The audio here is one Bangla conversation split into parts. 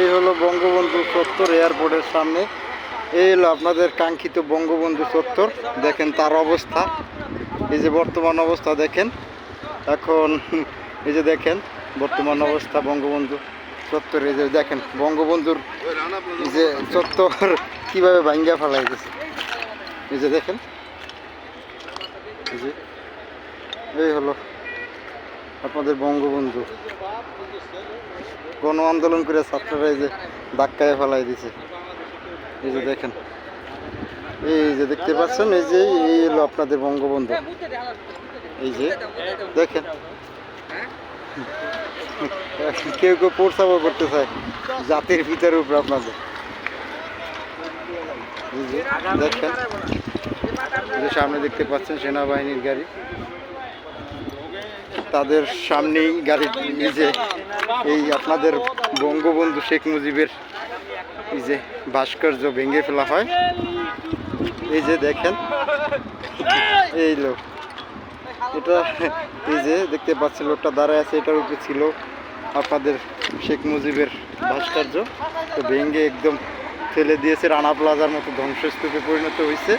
এই হলো বঙ্গবন্ধু চত্বর এয়ারপোর্টের সামনে। এই হলো আপনাদের কাঙ্ক্ষিত বঙ্গবন্ধু চত্বর দেখেন তার অবস্থা। এই যে বর্তমান অবস্থা দেখেন। এখন এই যে দেখেন, বর্তমান অবস্থা বঙ্গবন্ধু চত্বর এই যে দেখেন, বঙ্গবন্ধুর যে চত্বর কীভাবে ভাঙ্গা ফেলাই গেছে এই যে দেখেন। এই হলো আপনাদের বঙ্গবন্ধু। গণ আন্দোলন করে ছাত্ররা এই যে ধাক্কায় ফেলাই দিছে। এই যে দেখেন। এই যে দেখতে পাচ্ছেন, এই যে এই হলো আপনাদের বঙ্গবন্ধু। এই যে দেখেন। কেউ কেউ প্রস্তাবও করতে চায়, জাতির ভিতরের উপর আপনাদের। দেখেন। যে সামনে দেখতে পাচ্ছেন সেনাবাহিনীর গাড়ি। তাদের সামনেই গাড়ি এই যে, এই আপনাদের বঙ্গবন্ধু শেখ মুজিবের এই যে ভাস্কর্য ভেঙে ফেলা হয়। এই যে দেখেন, এই লোক। এটা, এই যে দেখতে পাচ্ছি লোকটা দাঁড়ায় আছে, এটার উপরে ছিল আপনাদের শেখ মুজিবের ভাস্কর্য। তো ভেঙে একদম ফেলে দিয়েছে, রানা প্লাজার মতো ধ্বংসস্তূপে পরিণত হয়েছে।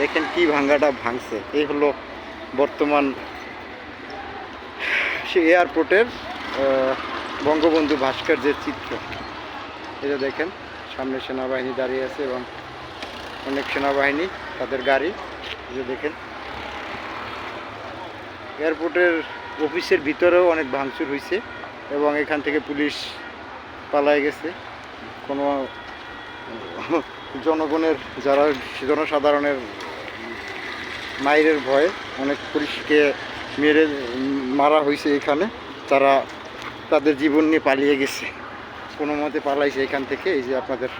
দেখেন কি ভাঙ্গাটা ভাঙছে। এই হলো বর্তমান সে এয়ারপোর্টের বঙ্গবন্ধু ভাস্কর্যের চিত্র। এটা দেখেন, সামনে সেনাবাহিনী দাঁড়িয়ে আছে এবং অনেক সেনাবাহিনী, তাদের গাড়ি যে দেখেন। এয়ারপোর্টের অফিসের ভিতরেও অনেক ভাঙচুর হয়েছে এবং এখান থেকে পুলিশ পালায় গেছে। কোনো জনগণের, যারা জনসাধারণের মায়ের ভয়ে অনেক পুলিশকে মেরে মারা হয়েছে এখানে। তারা তাদের জীবন নিয়ে পালিয়ে গেছে। কোনো মতে পালাইছে এখান থেকে। এই যে আপনাদের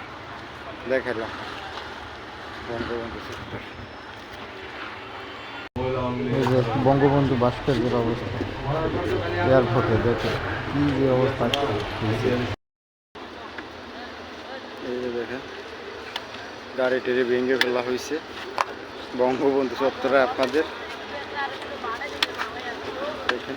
দেখালাম। বঙ্গবন্ধু সেক্টর। বঙ্গবন্ধু ভাস্কর্যের অবস্থা। এয়ারপোর্টে দেখে কি যে অবস্থা। এই যে দেখেন গাড়ি টেরে ভেঙে ফেলা হয়েছে। বঙ্গবন্ধু চত্বরে আপনাদের। দেখেন